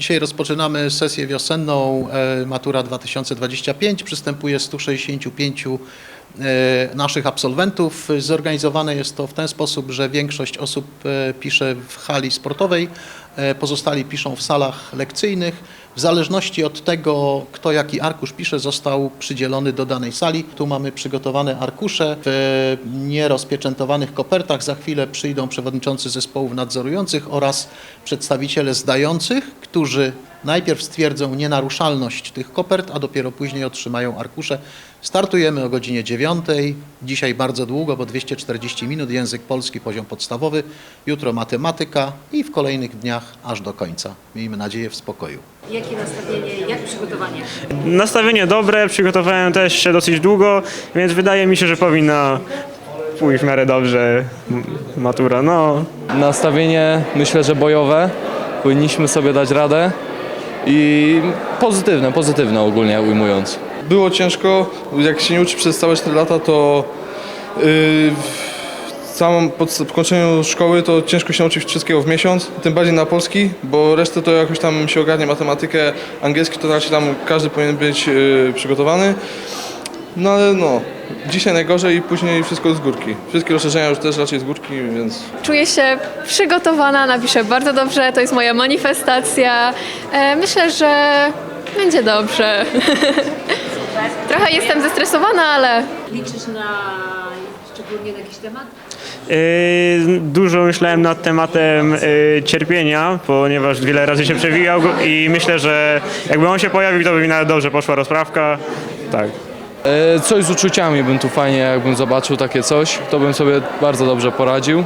Dzisiaj rozpoczynamy sesję wiosenną e, Matura 2025. Przystępuje 165 e, naszych absolwentów. Zorganizowane jest to w ten sposób, że większość osób e, pisze w hali sportowej, pozostali piszą w salach lekcyjnych. W zależności od tego, kto jaki arkusz pisze, został przydzielony do danej sali. Tu mamy przygotowane arkusze w nierozpieczętowanych kopertach. Za chwilę przyjdą przewodniczący zespołów nadzorujących oraz przedstawiciele zdających, którzy najpierw stwierdzą nienaruszalność tych kopert, a dopiero później otrzymają arkusze. Startujemy o godzinie 9. Dzisiaj bardzo długo, bo 240 minut, język polski, poziom podstawowy. Jutro matematyka i w kolejnych dniach aż do końca. Miejmy nadzieję w spokoju. Jakie nastawienie, jak przygotowanie? Nastawienie dobre, przygotowałem też się dosyć długo, więc wydaje mi się, że powinna pójść w miarę dobrze matura. No, Nastawienie myślę, że bojowe. Powinniśmy sobie dać radę i pozytywne, pozytywne ogólnie ujmując. Było ciężko, jak się nie uczy przez całe 4 lata, to yy, w samym po po kończeniu szkoły to ciężko się nauczyć wszystkiego w miesiąc, tym bardziej na polski, bo resztę to jakoś tam się ogarnia, matematykę, angielski to raczej tam każdy powinien być yy, przygotowany. No ale no, dzisiaj najgorzej i później wszystko z górki. Wszystkie rozszerzenia już też raczej z górki, więc Czuję się przygotowana, napiszę bardzo dobrze, to jest moja manifestacja. E, myślę, że będzie dobrze. Trochę jestem zestresowana, ale Liczysz na szczególnie na jakiś temat? yy, dużo myślałem nad tematem yy, cierpienia, ponieważ wiele razy się przewijał i myślę, że jakby on się pojawił, to by mi nawet dobrze poszła rozprawka. Tak. E, Coś z uczuciami bym tu fajnie, jakbym zobaczył takie coś, to bym sobie bardzo dobrze poradził.